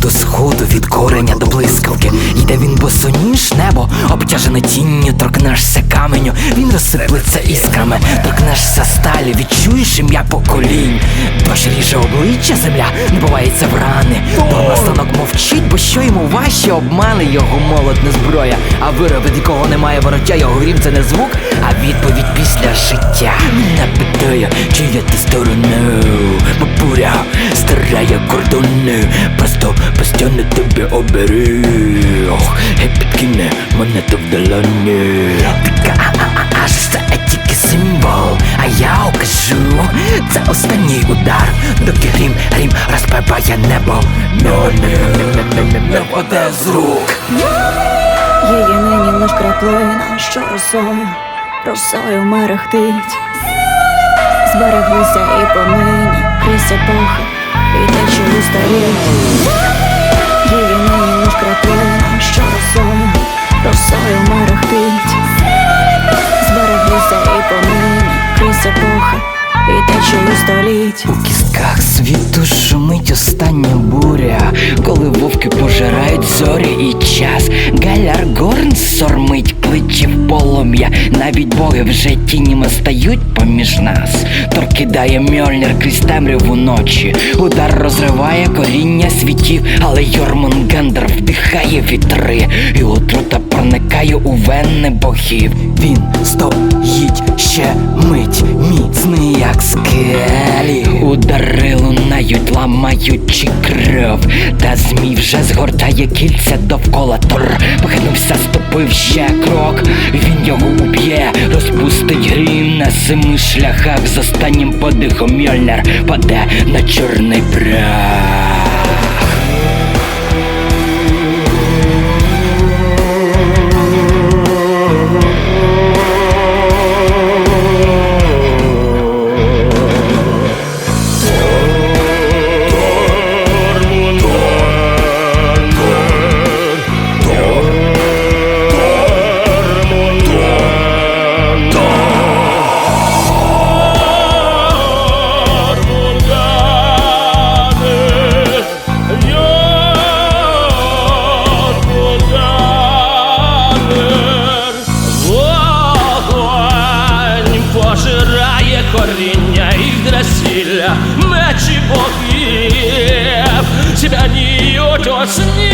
до сходу від кореня до блискавки Небо, обтяжене тінню, торкнешся каменю, він розсиплеться іскрами, торкнешся сталі, відчуєш ім'я поколінь. Дощ ріже обличчя, земля набувається в рани. Станок мовчить, бо що йому важче обмани його молот не зброя. А вироб, від якого немає вороття, його грім це не звук, а відповідь після життя. Не питає, чия ти сторону, бо буря старає кордони, просто постійно тебе оберіг. Мене то в долоні. Така це тільки символ, а я окажу, це останній удар, доки грім, грім розпиває небо, но не, не, не, не, не паде з рук. Її нині лиш краплина, що росою, росою мерехтить. Збереглися і понині крізь епохи, і течії старіть. Її і століть. У кістках світу шумить остання буря, коли вовки пожирають зорі і час. Галяр Горн сормить плечі в полум'я, навіть боги вже тініми стають поміж нас. Тор кидає Мьольнир крізь темряву ночі. Удар розриває коріння світів, але Йормун Гендер вдихає вітри, і отрута проникає у вени богів. Він стоїть ще мить, міцний, як скелі. Удари лунають, ламаючи кров. Та змій вже згортає кільця довкола Тор Похинувся, ступив ще крок. Він його уб'є, розпустить грім на семи шляхах. З останнім подихом Мьольнер паде на чорний прах. Драсілля, мечі богів, сібяніють у сні,